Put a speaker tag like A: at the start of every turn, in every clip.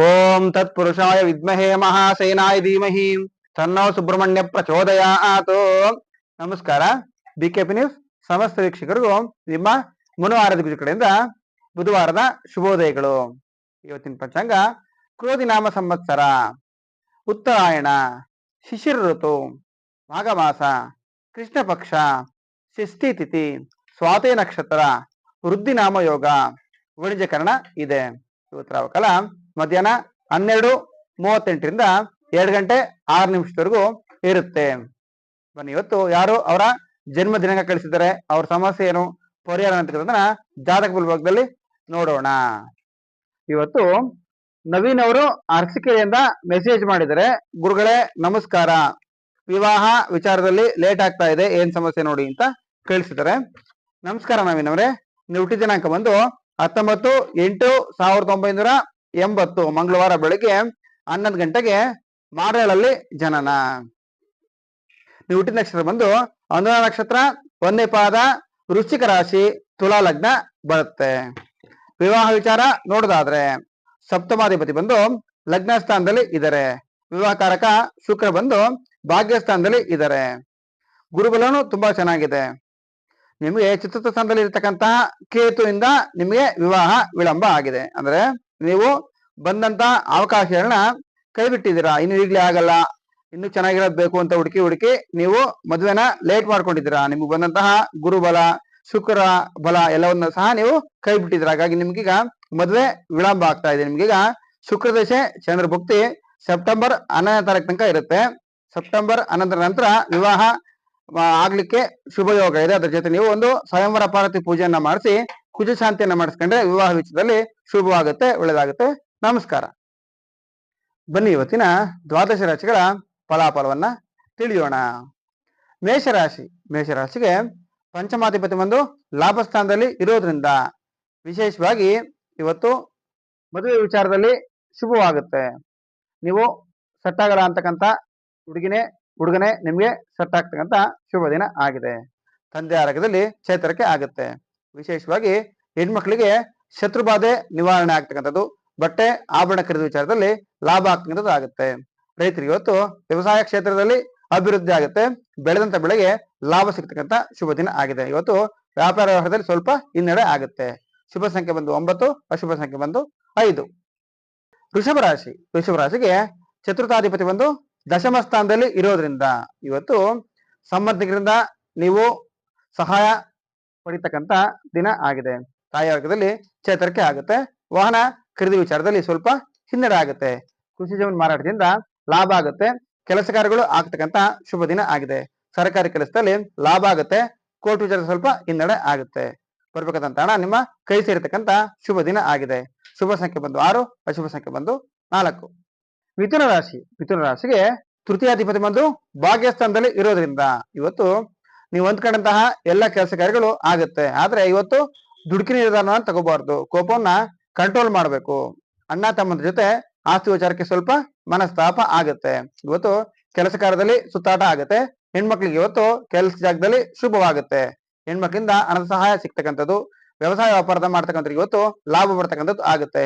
A: ಓಂ ತತ್ಪುರುಷಾಯ ವಿದ್ಮಹೇ ಮಹಾಸೇನಾಯ ಧೀಮಹಿ ತನ್ನೋ ಸುಬ್ರಹ್ಮಣ್ಯ ಪ್ರಚೋದಯಾತ್. ನಮಸ್ಕಾರ. ಬಿ ಕೆ ಪಿ ಸಮಸ್ತ ವೀಕ್ಷಕರಿಗೂ ನಿಮ್ಮ ಮುನುವಾರದ ಗುಜು ಕಡೆಯಿಂದ ಬುಧವಾರದ ಶುಭೋದಯಗಳು. ಇವತ್ತಿನ ಪಂಚಾಂಗ ಕ್ರೋಧಿ ನಾಮ ಸಂವತ್ಸರ, ಉತ್ತರಾಯಣ, ಶಿಶಿರ ಋತು ಮಾಘ ಮಾಸ ಕೃಷ್ಣ ಪಕ್ಷ ಷಷ್ಠಿ ತಿಥಿ, ಸ್ವಾತಿ ನಕ್ಷತ್ರ ವೃದ್ಧಿ ನಾಮ ಯೋಗ ವಣಿಜಕರಣ ಇದೆ. ಇವತ್ತರ ಕಾಲ ಮಧ್ಯಾಹ್ನ ಹನ್ನೆರಡು ಮೂವತ್ತೆಂಟರಿಂದ ಎರಡು ಗಂಟೆ ಆರು ನಿಮಿಷದವರೆಗೂ ಇರುತ್ತೆ. ಬನ್ನಿ, ಇವತ್ತು ಯಾರು ಅವರ ಜನ್ಮ ದಿನಾಂಕ ಕಳಿಸಿದ್ದಾರೆ, ಅವ್ರ ಸಮಸ್ಯೆ ಏನು, ಪರಿಹಾರ ಅಂತಕ್ಕಂಥದ್ದನ್ನ ಜಾತಕ ಬಲಭಾಗದಲ್ಲಿ ನೋಡೋಣ. ಇವತ್ತು ನವೀನ್ ಅವರು ಅರಸಿಕೆರೆಯಿಂದ ಮೆಸೇಜ್ ಮಾಡಿದರೆ ಗುರುಗಳೇ, ನಮಸ್ಕಾರ. ವಿವಾಹ ವಿಚಾರದಲ್ಲಿ ಲೇಟ್ ಆಗ್ತಾ ಇದೆ, ಏನ್ ಸಮಸ್ಯೆ ನೋಡಿ ಅಂತ ಕಳಿಸಿದ್ದಾರೆ. ನಮಸ್ಕಾರ ನವೀನ್ ಅವರೇ. ನೀವು ಹುಟ್ಟಿದ ದಿನಾಂಕ ಬಂದು ಹತ್ತೊಂಬತ್ತು ಎಂಟು ಸಾವಿರದ ಒಂಬೈನೂರ ಎಂಬತ್ತು ಮಂಗಳವಾರ ಬೆಳಗ್ಗೆ ಹನ್ನೊಂದು ಗಂಟೆಗೆ ಮಾರೇಳಲ್ಲಿ ಜನನ. ನೀವು ಹುಟ್ಟಿದ ನಕ್ಷತ್ರ ಬಂದು ಅನುರಾಧ ನಕ್ಷತ್ರ ಒಂದೇ ಪಾದ ವೃಶ್ಚಿಕ ರಾಶಿ, ತುಲಾ ಲಗ್ನ ಬರುತ್ತೆ. ವಿವಾಹ ವಿಚಾರ ನೋಡೋದಾದ್ರೆ ಸಪ್ತಮಾಧಿಪತಿ ಬಂದು ಲಗ್ನ ಸ್ಥಾನದಲ್ಲಿ ಇದ್ದಾರೆ ವಿವಾಹಕಾರಕ ಶುಕ್ರ ಬಂದು ಭಾಗ್ಯ ಸ್ಥಾನದಲ್ಲಿ ಇದ್ದಾರೆ ಗುರುಬಲನು ತುಂಬಾ ಚೆನ್ನಾಗಿದೆ. ನಿಮಗೆ ಚತುರ್ಥ ಸ್ಥಾನದಲ್ಲಿ ಇರತಕ್ಕಂತಹ ಕೇತುವಿಂದ ನಿಮಗೆ ವಿವಾಹ ವಿಳಂಬ ಆಗಿದೆ. ಅಂದ್ರೆ ನೀವು ಬಂದಂತ ಅವಕಾಶಗಳನ್ನ ಕೈ ಬಿಟ್ಟಿದ್ದೀರಾ ಇನ್ನು ಈಗಲೇ ಆಗಲ್ಲ. ಇನ್ನು ಚೆನ್ನಾಗಿರಬೇಕು ಅಂತ ಹುಡುಕಿ ಹುಡುಕಿ ನೀವು ಮದುವೆನ ಲೇಟ್ ಮಾಡ್ಕೊಂಡಿದ್ದೀರಾ. ನಿಮ್ಗೆ ಬಂದಂತಹ ಗುರುಬಲ, ಶುಕ್ರ ಬಲ ಎಲ್ಲವನ್ನ ಸಹ ನೀವು ಕೈ ಬಿಟ್ಟಿದ್ದೀರಾ ಹಾಗಾಗಿ ನಿಮ್ಗೀಗ ಮದುವೆ ವಿಳಂಬ ಆಗ್ತಾ ಇದೆ. ನಿಮ್ಗೀಗ ಶುಕ್ರ ದಶೆ, ಚಂದ್ರ ಭಕ್ತಿ ಸೆಪ್ಟೆಂಬರ್ ಹನ್ನೊಂದನೇ ತಾರೀಕು ತನಕ ಇರುತ್ತೆ. ಸೆಪ್ಟೆಂಬರ್ ಹನ್ನೊಂದರ ನಂತರ ವಿವಾಹ ಆಗ್ಲಿಕ್ಕೆ ಶುಭಯೋಗ ಇದೆ. ಅದ್ರ ಜೊತೆ ನೀವು ಒಂದು ಸ್ವಯಂವರ ಪಾರ್ವತಿ ಪೂಜೆಯನ್ನ ಮಾಡಿಸಿ ಕುಜ ಶಾಂತಿಯನ್ನ ಮಾಡಿಸ್ಕೊಂಡ್ರೆ ವಿವಾಹ ವಿಷಯದಲ್ಲಿ ಶುಭವಾಗುತ್ತೆ ಒಳ್ಳೇದಾಗುತ್ತೆ ನಮಸ್ಕಾರ. ಬನ್ನಿ ಇವತ್ತಿನ ದ್ವಾದಶ ರಾಶಿಗಳ ಫಲಾಫಲವನ್ನ ತಿಳಿಯೋಣ. ಮೇಷರಾಶಿ, ಮೇಷರಾಶಿಗೆ ಪಂಚಮಾಧಿಪತಿ ಒಂದು ಲಾಭ ಸ್ಥಾನದಲ್ಲಿ ಇರೋದ್ರಿಂದ ವಿಶೇಷವಾಗಿ ಇವತ್ತು ಮದುವೆ ವಿಚಾರದಲ್ಲಿ ಶುಭವಾಗುತ್ತೆ. ನೀವು ಸೆಟ್ ಆಗಲ್ಲ ಅಂತಕ್ಕಂಥ ಹುಡುಗಿನೇ, ಹುಡುಗನೇ ನಿಮಗೆ ಸೆಟ್ ಆಗ್ತಕ್ಕಂಥ ಶುಭ ದಿನ ಆಗಿದೆ. ತಂದೆ ಆರೋಗ್ಯದಲ್ಲಿ ಚೇತರಿಕೆ ಆಗುತ್ತೆ. ವಿಶೇಷವಾಗಿ ಹೆಣ್ಮಕ್ಳಿಗೆ ಶತ್ರುಬಾಧೆ ನಿವಾರಣೆ ಆಗ್ತಕ್ಕಂಥದ್ದು, ಬಟ್ಟೆ ಆಭರಣ ಖರೀದಿ ವಿಚಾರದಲ್ಲಿ ಲಾಭ ಆಗ್ತಕ್ಕಂಥದ್ದು ಆಗುತ್ತೆ. ರೈತರಿಗೆ ಇವತ್ತು ವ್ಯವಸಾಯ ಕ್ಷೇತ್ರದಲ್ಲಿ ಅಭಿವೃದ್ಧಿ ಆಗುತ್ತೆ ಬೆಳೆದಂತ ಬೆಳೆಗೆ ಲಾಭ ಸಿಗ್ತಕ್ಕಂಥ ಶುಭ ದಿನ ಆಗಿದೆ. ಇವತ್ತು ವ್ಯಾಪಾರ ವ್ಯವಹಾರದಲ್ಲಿ ಸ್ವಲ್ಪ ಹಿನ್ನಡೆ ಆಗುತ್ತೆ. ಶುಭ ಸಂಖ್ಯೆ ಬಂದು ಒಂಬತ್ತು, ಅಶುಭ ಸಂಖ್ಯೆ ಬಂದು ಐದು. ಋಷಭ ರಾಶಿ ಋಷಭ ರಾಶಿಗೆ ಚತುರ್ಥಾಧಿಪತಿ ಬಂದು ದಶಮ ಸ್ಥಾನದಲ್ಲಿ ಇರೋದ್ರಿಂದ ಇವತ್ತು ಸಂಬಂಧಿಕರಿಂದ ನೀವು ಸಹಾಯ ಪಡಿತಕ್ಕಂತ ದಿನ ಆಗಿದೆ. ತಾಯಿ ವರ್ಗದಲ್ಲಿ ಚೇತರಿಕೆ ಆಗುತ್ತೆ. ವಾಹನ ಖರೀದಿ ವಿಚಾರದಲ್ಲಿ ಸ್ವಲ್ಪ ಹಿನ್ನಡೆ ಆಗುತ್ತೆ. ಕೃಷಿ ಜಮೀನು ಮಾರಾಟದಿಂದ ಲಾಭ ಆಗುತ್ತೆ. ಕೆಲಸ ಕಾರ್ಯಗಳು ಆಗ್ತಕ್ಕಂತ ಶುಭ ದಿನ ಆಗಿದೆ. ಸರ್ಕಾರಿ ಕೆಲಸದಲ್ಲಿ ಲಾಭ ಆಗುತ್ತೆ. ಕೋರ್ಟ್ ವಿಚಾರ ಸ್ವಲ್ಪ ಹಿನ್ನಡೆ ಆಗುತ್ತೆ. ಬರ್ಬೇಕಂತ ಹಣ ನಿಮ್ಮ ಕೈ ಸೇರತಕ್ಕಂತ ಶುಭ ದಿನ ಆಗಿದೆ. ಶುಭ ಸಂಖ್ಯೆ ಬಂದು ಆರು, ಅಶುಭ ಸಂಖ್ಯೆ ಬಂದು ನಾಲ್ಕು. ಮಿಥುನ ರಾಶಿ, ಮಿಥುನ ರಾಶಿಗೆ ತೃತೀಯಾಧಿಪತಿ ಬಂದು ಭಾಗ್ಯಸ್ಥಾನದಲ್ಲಿ ಇರೋದ್ರಿಂದ ಇವತ್ತು ನೀವು ಹೊಂದ್ಕೊಂಡಂತಹ ಎಲ್ಲ ಕೆಲಸ ಕಾರ್ಯಗಳು ಆಗುತ್ತೆ. ಆದ್ರೆ ಇವತ್ತು ದುಡುಕಿನ ನಿರ್ಧಾರನ ತಗೋಬಾರ್ದು. ಕೋಪವನ್ನ ಕಂಟ್ರೋಲ್ ಮಾಡಬೇಕು. ಅಣ್ಣ ತಮ್ಮನ ಜೊತೆ ಆಸ್ತಿ ವಿಚಾರಕ್ಕೆ ಸ್ವಲ್ಪ ಮನಸ್ತಾಪ ಆಗುತ್ತೆ. ಇವತ್ತು ಕೆಲಸ ಕಾರ್ಯದಲ್ಲಿ ಸುತ್ತಾಟ ಆಗುತ್ತೆ. ಹೆಣ್ಮಕ್ಳಿಗೆ ಇವತ್ತು ಕೆಲಸ ಜಾಗದಲ್ಲಿ ಶುಭವಾಗುತ್ತೆ. ಹೆಣ್ಮಕ್ಳಿಂದ ಹಣದ ಸಹಾಯ ಸಿಗ್ತಕ್ಕಂಥದ್ದು, ವ್ಯವಸಾಯ ವ್ಯಾಪಾರದ ಮಾಡ್ತಕ್ಕಂಥವ್ರಿಗೆ ಇವತ್ತು ಲಾಭ ಬರ್ತಕ್ಕಂಥದ್ದು ಆಗುತ್ತೆ.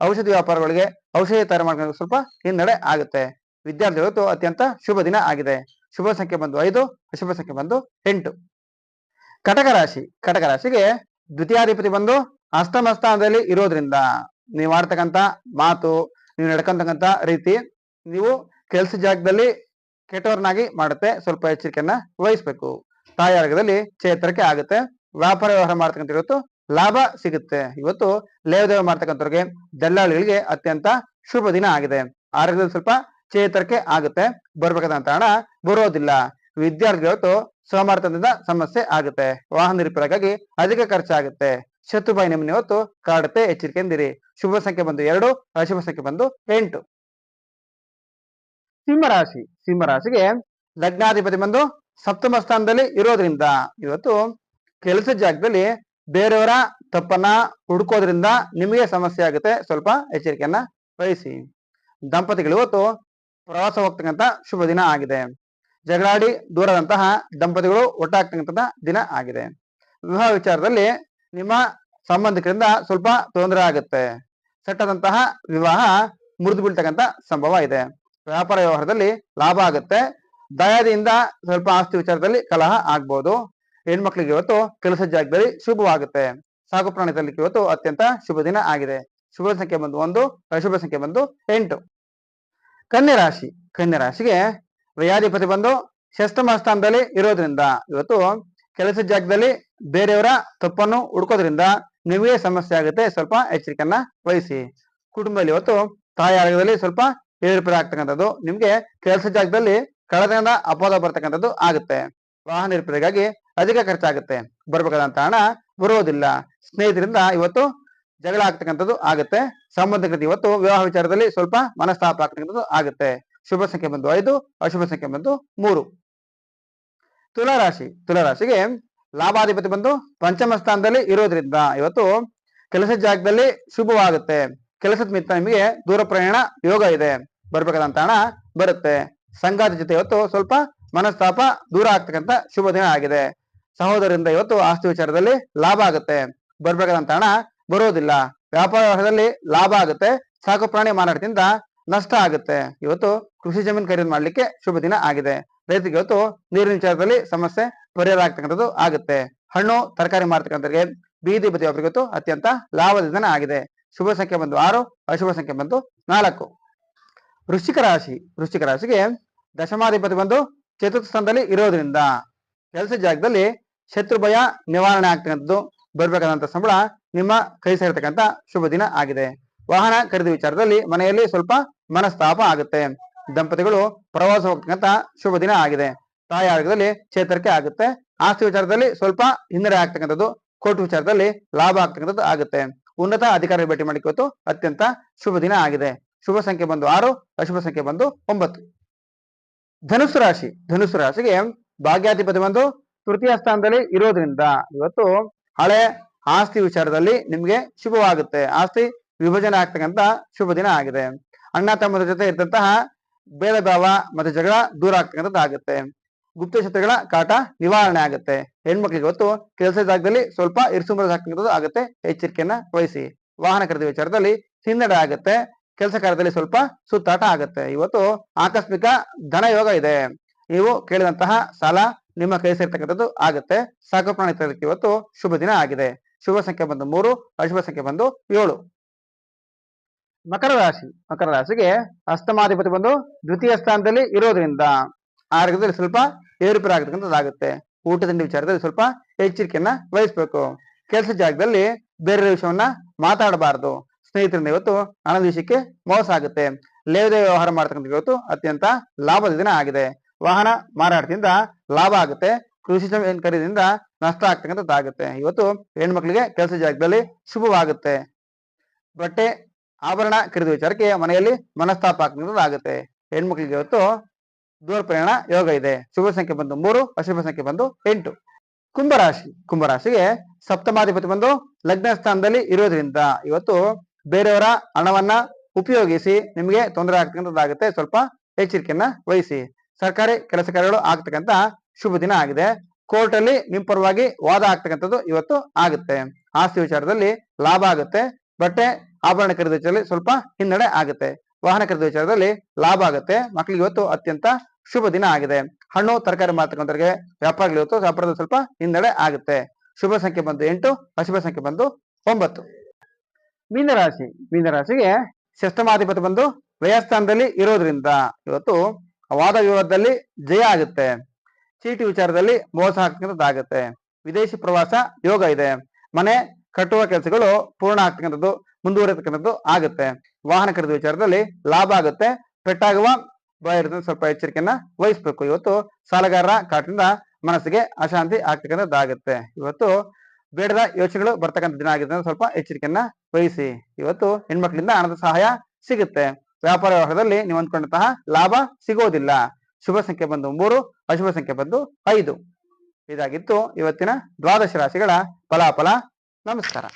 A: ಔಷಧಿ ವ್ಯಾಪಾರಗಳಿಗೆ ಔಷಧಿ ತಯಾರು ಮಾಡ್ಕೊಂಡು ಸ್ವಲ್ಪ ಹಿನ್ನಡೆ ಆಗುತ್ತೆ. ವಿದ್ಯಾರ್ಥಿ ಇವತ್ತು ಅತ್ಯಂತ ಶುಭ ದಿನ ಆಗಿದೆ. ಶುಭ ಸಂಖ್ಯೆ ಬಂದು ಐದು, ಅಶುಭ ಸಂಖ್ಯೆ ಬಂದು ಎಂಟು. ಕಟಕ ರಾಶಿ ಕಟಕ ರಾಶಿಗೆ ದ್ವಿತೀಯಾಧಿಪತಿ ಬಂದು ಅಷ್ಟಮ ಸ್ಥಾನದಲ್ಲಿ ಇರೋದ್ರಿಂದ ನೀವು ಆಡ್ತಕ್ಕಂಥ ಮಾತು, ನೀವು ನಡ್ಕೊಂತಕ್ಕಂತ ರೀತಿ ನೀವು ಕೆಲಸ ಜಾಗದಲ್ಲಿ ಕೆಟ್ಟವರನ್ನಾಗಿ ಮಾಡುತ್ತೆ. ಸ್ವಲ್ಪ ಎಚ್ಚರಿಕೆಯನ್ನ ವಹಿಸ್ಬೇಕು. ತಾಯಿ ವರ್ಗದಲ್ಲಿ ಚೇತರಿಕೆ ಆಗುತ್ತೆ. ವ್ಯಾಪಾರ ವ್ಯವಹಾರ ಮಾಡ್ತಕ್ಕಂಥ ಇವತ್ತು ಲಾಭ ಸಿಗುತ್ತೆ. ಇವತ್ತು ಲೇವದೇವ ಮಾಡ್ತಕ್ಕಂಥವ್ರಿಗೆ, ದಲ್ಲಾಳಿಗಳಿಗೆ ಅತ್ಯಂತ ಶುಭ ದಿನ ಆಗಿದೆ. ಆರೋಗ್ಯದಲ್ಲಿ ಸ್ವಲ್ಪ ಚೇತರಿಕೆ ಆಗುತ್ತೆ. ಬರ್ಬೇಕಾದಂತ ಹಣ ಬರೋದಿಲ್ಲ. ವಿದ್ಯಾರ್ಥಿಗಳು ಸೋಮಾರ್ಥದಿಂದ ಸಮಸ್ಯೆ ಆಗುತ್ತೆ. ವಾಹನ ರಿಪೇರಿಗಾಗಿ ಅಧಿಕ ಖರ್ಚಾಗುತ್ತೆ. ಶತ್ರುಬಾಯಿ ನಿಮ್ಮನ್ನ ಇವತ್ತು ಕಾಡುತ್ತೆ? ಎಚ್ಚರಿಕೆಯಿಂದಿರಿ ಶುಭ ಸಂಖ್ಯೆ ಬಂದು ಎರಡು, ಅಶುಭ ಸಂಖ್ಯೆ ಬಂದು ಎಂಟು. ಸಿಂಹರಾಶಿ. ಸಿಂಹರಾಶಿಗೆ ಲಗ್ನಾಧಿಪತಿ ಬಂದು ಸಪ್ತಮ ಸ್ಥಾನದಲ್ಲಿ ಇರೋದ್ರಿಂದ, ಇವತ್ತು ಕೆಲಸ ಜಾಗದಲ್ಲಿ ಬೇರೆಯವರ ತಪ್ಪನ್ನ ಹುಡುಕೋದ್ರಿಂದ ನಿಮಗೆ ಸಮಸ್ಯೆ ಆಗುತ್ತೆ. ಸ್ವಲ್ಪ ಎಚ್ಚರಿಕೆಯನ್ನ ವಹಿಸಿ. ದಂಪತಿಗಳು ಇವತ್ತು ಪ್ರವಾಸ ಹೋಗ್ತಕ್ಕಂತ ಶುಭ ದಿನ ಆಗಿದೆ. ಜಗಳಾಡಿ ದೂರದಂತಹ ದಂಪತಿಗಳು ಒಟ್ಟಾಗ್ತಕ್ಕಂಥ ದಿನ ಆಗಿದೆ. ವಿವಾಹ ವಿಚಾರದಲ್ಲಿ ನಿಮ್ಮ ಸಂಬಂಧಿಕರಿಂದ ಸ್ವಲ್ಪ ತೊಂದರೆ ಆಗುತ್ತೆ. ಸೆಟ್ಟದಂತಹ ವಿವಾಹ ಮುರಿದು ಬೀಳ್ತಕ್ಕಂಥ ಸಂಭವ ಇದೆ. ವ್ಯಾಪಾರ ವ್ಯವಹಾರದಲ್ಲಿ ಲಾಭ ಆಗುತ್ತೆ. ದಯಾದಿಯಿಂದ ಸ್ವಲ್ಪ ಆಸ್ತಿ ವಿಚಾರದಲ್ಲಿ ಕಲಹ ಆಗ್ಬೋದು. ಹೆಣ್ಮಕ್ಳಿಗೆ ಇವತ್ತು ಕೆಲಸ ಜಾಗದಲ್ಲಿ ಶುಭವಾಗುತ್ತೆ. ಸಾಕು ಪ್ರಾಣಿದಲ್ಲಿ ಇವತ್ತು ಅತ್ಯಂತ ಶುಭ ದಿನ ಆಗಿದೆ. ಶುಭ ಸಂಖ್ಯೆ ಬಂದು ಒಂದು, ಅಶುಭ ಸಂಖ್ಯೆ ಬಂದು ಎಂಟು. ಕನ್ಯಾ ರಾಶಿ. ಕನ್ಯಾ ರಾಶಿಗೆ ವ್ಯಾಧಿಪತಿ ಬಂದು ಷಷ್ಟಮ ಸ್ಥಾನದಲ್ಲಿ ಇರೋದ್ರಿಂದ, ಇವತ್ತು ಕೆಲಸದ ಜಾಗದಲ್ಲಿ ಬೇರೆಯವರ ತಪ್ಪನ್ನು ಹುಡ್ಕೋದ್ರಿಂದ ನಿಮಗೆ ಸಮಸ್ಯೆ ಆಗುತ್ತೆ. ಸ್ವಲ್ಪ ಎಚ್ಚರಿಕೆಯನ್ನ ವಹಿಸಿ. ಕುಟುಂಬದಲ್ಲಿ ಇವತ್ತು ತಾಯಿ ಆರೋಗ್ಯದಲ್ಲಿ ಸ್ವಲ್ಪ ಏರುಪೇರು ಆಗ್ತಕ್ಕಂಥದ್ದು, ನಿಮ್ಗೆ ಕೆಲಸ ಜಾಗದಲ್ಲಿ ಕಳೆದಿಂದ ಅಪಾದ ಬರ್ತಕ್ಕಂಥದ್ದು ಆಗುತ್ತೆ. ವಾಹನ ಏರ್ಪೇರಿಗಾಗಿ ಅಧಿಕ ಖರ್ಚಾಗುತ್ತೆ. ಬರ್ಬೇಕಾದಂತ ಹಣ ಬರುವುದಿಲ್ಲ ಸ್ನೇಹಿತರಿಂದ ಇವತ್ತು ಜಗಳ ಆಗ್ತಕ್ಕಂಥದ್ದು ಆಗುತ್ತೆ. ಸಂಬಂಧಿಕತೆ ಇವತ್ತು ವಿವಾಹ ವಿಚಾರದಲ್ಲಿ ಸ್ವಲ್ಪ ಮನಸ್ತಾಪ ಆಗ್ತಕ್ಕಂಥದ್ದು ಆಗುತ್ತೆ. ಶುಭ ಸಂಖ್ಯೆ ಬಂದು ಐದು, ಅಶುಭ ಸಂಖ್ಯೆ ಬಂದು ಮೂರು. ತುಲಾರಾಶಿ, ತುಲಾರಾಶಿಗೆ ಲಾಭಾಧಿಪತಿ ಬಂದು ಪಂಚಮ ಸ್ಥಾನದಲ್ಲಿ ಇರೋದ್ರಿಂದ ಇವತ್ತು ಕೆಲಸದ ಜಾಗದಲ್ಲಿ ಶುಭವಾಗುತ್ತೆ. ಕೆಲಸದ ಮಿತ್ತ ನಿಮಗೆ ದೂರ ಪ್ರಯಾಣ ಯೋಗ ಇದೆ. ಬರ್ಬೇಕಾದಂತ ಹಣ ಬರುತ್ತೆ. ಸಂಘದ ಜೊತೆ ಇವತ್ತು ಸ್ವಲ್ಪ ಮನಸ್ತಾಪ ದೂರ ಆಗ್ತಕ್ಕಂತ ಶುಭ ದಿನ ಆಗಿದೆ. ಸಹೋದರರಿಂದ ಇವತ್ತು ಆಸ್ತಿ ವಿಚಾರದಲ್ಲಿ ಲಾಭ ಆಗುತ್ತೆ. ಬರ್ಬೇಕಾದಂತ ಹಣ ಬರೋದಿಲ್ಲ. ವ್ಯಾಪಾರ ಲಾಭ ಆಗುತ್ತೆ. ಸಾಕು ಪ್ರಾಣಿ ಮಾರಾಟದಿಂದ ನಷ್ಟ ಆಗುತ್ತೆ. ಇವತ್ತು ಕೃಷಿ ಜಮೀನು ಖರೀದಿ ಮಾಡ್ಲಿಕ್ಕೆ ಶುಭ ದಿನ ಆಗಿದೆ. ರೈತರಿಗೆ ಇವತ್ತು ನೀರಿನ ವಿಚಾರದಲ್ಲಿ ಸಮಸ್ಯೆ ಪರಿಹಾರ ಆಗ್ತಕ್ಕಂಥದ್ದು ಆಗುತ್ತೆ. ಹಣ್ಣು, ತರಕಾರಿ ಮಾರ್ತಕ್ಕಂಥವ್ರಿಗೆ ಬೀದಿ ಬದಿ ಒಬ್ಬರಿಗೆ ಇವತ್ತು ಅತ್ಯಂತ ಲಾಭದ ದಿನ ಆಗಿದೆ. ಶುಭ ಸಂಖ್ಯೆ ಬಂದು ಆರು, ಅಶುಭ ಸಂಖ್ಯೆ ಬಂದು ನಾಲ್ಕು. ವೃಶ್ಚಿಕ ರಾಶಿ, ವೃಶ್ಚಿಕ ರಾಶಿಗೆ ದಶಮಾಧಿಪತಿ ಬಂದು ಚತುರ್ಥ ಸ್ಥಾನದಲ್ಲಿ ಇರೋದ್ರಿಂದ ಕೆಲಸ ಜಾಗದಲ್ಲಿ ಶತ್ರು ಭಯ ನಿವಾರಣೆ ಆಗ್ತಕ್ಕಂಥದ್ದು. ಬರ್ಬೇಕಾದಂತ ಸಂಬಳ ನಿಮ್ಮ ಕೈ ಸೇರ್ತಕ್ಕಂಥ ಶುಭ ದಿನ ಆಗಿದೆ. ವಾಹನ ಖರೀದಿ ವಿಚಾರದಲ್ಲಿ ಮನೆಯಲ್ಲಿ ಸ್ವಲ್ಪ ಮನಸ್ತಾಪ ಆಗುತ್ತೆ. ದಂಪತಿಗಳು ಪ್ರವಾಸ ಹೋಗ್ತಕ್ಕಂಥ ಶುಭ ದಿನ ಆಗಿದೆ. ತಾಯಿ ಆರೋಗ್ಯದಲ್ಲಿ ಚೇತರಿಕೆ ಆಗುತ್ತೆ. ಆಸ್ತಿ ವಿಚಾರದಲ್ಲಿ ಸ್ವಲ್ಪ ಹಿನ್ನಡೆ ಆಗ್ತಕ್ಕಂಥದ್ದು, ಕೋರ್ಟ್ ವಿಚಾರದಲ್ಲಿ ಲಾಭ ಆಗ್ತಕ್ಕಂಥದ್ದು ಆಗುತ್ತೆ. ಉನ್ನತ ಅಧಿಕಾರಿ ಭೇಟಿ ಮಾಡಿಕೊತ್ತು ಅತ್ಯಂತ ಶುಭ ದಿನ ಆಗಿದೆ. ಶುಭ ಸಂಖ್ಯೆ ಬಂದು ಆರು, ಅಶುಭ ಸಂಖ್ಯೆ ಬಂದು ಒಂಬತ್ತು. ಧನುಸ್ಸು ರಾಶಿ. ಧನುಸ್ಸು ರಾಶಿಗೆ ಭಾಗ್ಯಾಧಿಪತಿ ಬಂದು ತೃತೀಯ ಸ್ಥಾನದಲ್ಲಿ ಇರೋದ್ರಿಂದ ಇವತ್ತು ಹಳೆ ಆಸ್ತಿ ವಿಚಾರದಲ್ಲಿ ನಿಮ್ಗೆ ಶುಭವಾಗುತ್ತೆ. ಆಸ್ತಿ ವಿಭಜನೆ ಆಗ್ತಕ್ಕಂತ ಶುಭ ದಿನ ಆಗಿದೆ. ಅಣ್ಣ ತಮ್ಮದ ಜೊತೆ ಇದ್ದಂತಹ ಭೇದ ಭಾವ ಮತ್ತೆ ಜಗಳ ದೂರ ಆಗ್ತಕ್ಕಂಥದ್ದಾಗುತ್ತೆ ಗುಪ್ತ ಶತ್ರುಗಳ ಕಾಟ ನಿವಾರಣೆ ಆಗುತ್ತೆ. ಹೆಣ್ಮಕ್ಳಿಗೆ ಇವತ್ತು ಕೆಲಸ ಜಾಗದಲ್ಲಿ ಸ್ವಲ್ಪ ಇರಿಸುಮುರುಸು ಆಗ್ತಕ್ಕಂಥದ್ದು ಆಗುತ್ತೆ. ಎಚ್ಚರಿಕೆಯನ್ನ ವಹಿಸಿ. ವಾಹನ ಖರೀದಿ ವಿಚಾರದಲ್ಲಿ ಹಿನ್ನಡೆ ಆಗುತ್ತೆ. ಕೆಲಸ ಕಾರ್ಯದಲ್ಲಿ ಸ್ವಲ್ಪ ಸುತ್ತಾಟ ಆಗುತ್ತೆ. ಇವತ್ತು ಆಕಸ್ಮಿಕ ಧನ ಯೋಗ ಇದೆ. ನೀವು ಕೇಳಿದಂತಹ ಸಾಲ ನಿಮ್ಮ ಕೈ ಸೇರ್ತಕ್ಕಂಥದ್ದು ಆಗುತ್ತೆ. ಸಾಕು ಪ್ರಾಣಿ ಇವತ್ತು ಶುಭ ದಿನ ಆಗಿದೆ. ಶುಭ ಸಂಖ್ಯೆ ಬಂದು ಮೂರು, ಅಶುಭ ಸಂಖ್ಯೆ ಬಂದು ಏಳು. ಮಕರ ರಾಶಿ. ಮಕರ ರಾಶಿಗೆ ಅಷ್ಟಮಾಧಿಪತಿ ಬಂದು ದ್ವಿತೀಯ ಸ್ಥಾನದಲ್ಲಿ ಇರೋದ್ರಿಂದ ಆರೋಗ್ಯದಲ್ಲಿ ಸ್ವಲ್ಪ ಏರುಪೇರಾಗತಕ್ಕಂಥದ್ದಾಗುತ್ತೆ ಊಟ ತಿಂಡಿ ವಿಚಾರದಲ್ಲಿ ಸ್ವಲ್ಪ ಎಚ್ಚರಿಕೆಯನ್ನ ವಹಿಸ್ಬೇಕು. ಕೆಲಸ ಜಾಗದಲ್ಲಿ ಬೇರೆ ವಿಷಯವನ್ನ ಮಾತಾಡಬಾರದು. ಸ್ನೇಹಿತರಿಂದ ಇವತ್ತು ಹಣದ ವಿಷಯಕ್ಕೆ ಮೋಸ ಆಗುತ್ತೆ. ಲೇವದೇ ವ್ಯವಹಾರ ಮಾಡ್ತಕ್ಕಂಥ ಇವತ್ತು ಅತ್ಯಂತ ಲಾಭದ ದಿನ ಆಗಿದೆ. ವಾಹನ ಮಾರಾಟದಿಂದ ಲಾಭ ಆಗುತ್ತೆ. ಕೃಷಿ ಖರೀದಿಯಿಂದ ನಷ್ಟ ಆಗ್ತಕ್ಕಂಥದ್ದಾಗುತ್ತೆ. ಇವತ್ತು ಹೆಣ್ಮಕ್ಳಿಗೆ ಕೆಲಸ ಜಾಗದಲ್ಲಿ ಶುಭವಾಗುತ್ತೆ. ಬಟ್ಟೆ ಆಭರಣ ಖರೀದಿ ವಿಚಾರಕ್ಕೆ ಮನೆಯಲ್ಲಿ ಮನಸ್ತಾಪ ಆಗ್ತಕ್ಕಂಥದ್ದಾಗುತ್ತೆ ಹೆಣ್ಮಕ್ಳಿಗೆ ಇವತ್ತು ದೂರ ಪ್ರಯಾಣ ಯೋಗ ಇದೆ. ಶುಭ ಸಂಖ್ಯೆ ಬಂದು ಮೂರು, ಅಶುಭ ಸಂಖ್ಯೆ ಬಂದು ಎಂಟು. ಕುಂಭರಾಶಿ, ಕುಂಭರಾಶಿಗೆ ಸಪ್ತಮಾಧಿಪತಿ ಬಂದು ಲಗ್ನ ಸ್ಥಾನದಲ್ಲಿ ಇರೋದ್ರಿಂದ ಇವತ್ತು ಬೇರೆಯವರ ಹಣವನ್ನ ಉಪಯೋಗಿಸಿ ನಿಮಗೆ ತೊಂದರೆ ಆಗ್ತಕ್ಕಂಥದ್ದಾಗುತ್ತೆ. ಸ್ವಲ್ಪ ಎಚ್ಚರಿಕೆಯನ್ನ ವಹಿಸಿ. ಸರ್ಕಾರಿ ಕೆಲಸ ಕಾರ್ಯಗಳು ಆಗ್ತಕ್ಕಂತ ಶುಭ ದಿನ ಆಗಿದೆ. ಕೋರ್ಟ್ ಅಲ್ಲಿ ನಿಮ್ಮ ಪರವಾಗಿ ವಾದ ಆಗ್ತಕ್ಕಂಥದ್ದು ಇವತ್ತು ಆಗುತ್ತೆ. ಆಸ್ತಿ ವಿಚಾರದಲ್ಲಿ ಲಾಭ ಆಗುತ್ತೆ. ಬಟ್ಟೆ ಆಭರಣ ಖರೀದಿ ವಿಚಾರದಲ್ಲಿ ಸ್ವಲ್ಪ ಹಿನ್ನಡೆ ಆಗುತ್ತೆ. ವಾಹನ ಖರೀದಿ ವಿಚಾರದಲ್ಲಿ ಲಾಭ ಆಗುತ್ತೆ. ಮಕ್ಕಳಿಗೆ ಇವತ್ತು ಅತ್ಯಂತ ಶುಭ ದಿನ ಆಗಿದೆ. ಹಣ್ಣು, ತರಕಾರಿ ಮಾರ್ತಕ್ಕಂಥವ್ರಿಗೆ ವ್ಯಾಪಾರಗಳು ಇವತ್ತು ವ್ಯಾಪಾರದಲ್ಲಿ ಸ್ವಲ್ಪ ಹಿನ್ನಡೆ ಆಗುತ್ತೆ. ಶುಭ ಸಂಖ್ಯೆ ಬಂದು ಎಂಟು, ಅಶುಭ ಸಂಖ್ಯೆ ಬಂದು ಒಂಬತ್ತು. ಮೀನರಾಶಿ. ಮೀನರಾಶಿಗೆ ಶಸ್ತಮಾಧಿಪತಿ ಬಂದು ವ್ಯಯಸ್ಥಾನದಲ್ಲಿ ಇರೋದ್ರಿಂದ ಇವತ್ತು ವಾದ ವಿವಾದದಲ್ಲಿ ಜಯ ಆಗುತ್ತೆ. ಚೀಟಿ ವಿಚಾರದಲ್ಲಿ ಮೋಸ ಹಾಕಂತದ್ದಾಗುತ್ತೆ ವಿದೇಶಿ ಪ್ರವಾಸ ಯೋಗ ಇದೆ. ಮನೆ ಕಟ್ಟುವ ಕೆಲಸಗಳು ಪೂರ್ಣ ಆಗ್ತಕ್ಕಂಥದ್ದು, ಮುಂದುವರಿತಕ್ಕಂಥದ್ದು ಆಗುತ್ತೆ. ವಾಹನ ಖರೀದಿ ವಿಚಾರದಲ್ಲಿ ಲಾಭ ಆಗುತ್ತೆ. ಪೆಟ್ಟಾಗುವ ಭಯ ಸ್ವಲ್ಪ ಎಚ್ಚರಿಕೆಯನ್ನ ವಹಿಸ್ಬೇಕು. ಇವತ್ತು ಸಾಲಗಾರರ ಕಾಟದಿಂದ ಮನಸ್ಸಿಗೆ ಅಶಾಂತಿ ಆಗ್ತಕ್ಕಂಥದ್ದಾಗುತ್ತೆ. ಇವತ್ತು ಬೇಡದ ಯೋಚನೆಗಳು ಬರ್ತಕ್ಕಂಥ ದಿನ ಆಗಿದೆ ಸ್ವಲ್ಪ ಎಚ್ಚರಿಕೆಯನ್ನ ವಹಿಸಿ. ಇವತ್ತು ಹೆಣ್ಮಕ್ಳಿಂದ ಹಣದ ಸಹಾಯ ಸಿಗುತ್ತೆ. ವ್ಯಾಪಾರ ವ್ಯವಹಾರದಲ್ಲಿ ನೀವು ಅಂದ್ಕೊಂಡಂತಹ ಲಾಭ ಸಿಗೋದಿಲ್ಲ. ಶುಭ ಸಂಖ್ಯೆ ಬಂದು ಮೂರು, ಅಶುಭ ಸಂಖ್ಯೆ ಬಂದು ಐದು. ಇದಾಗಿತ್ತು ಇವತ್ತಿನ ದ್ವಾದಶ ರಾಶಿಗಳ ಫಲಾಫಲ. ನಮಸ್ಕಾರ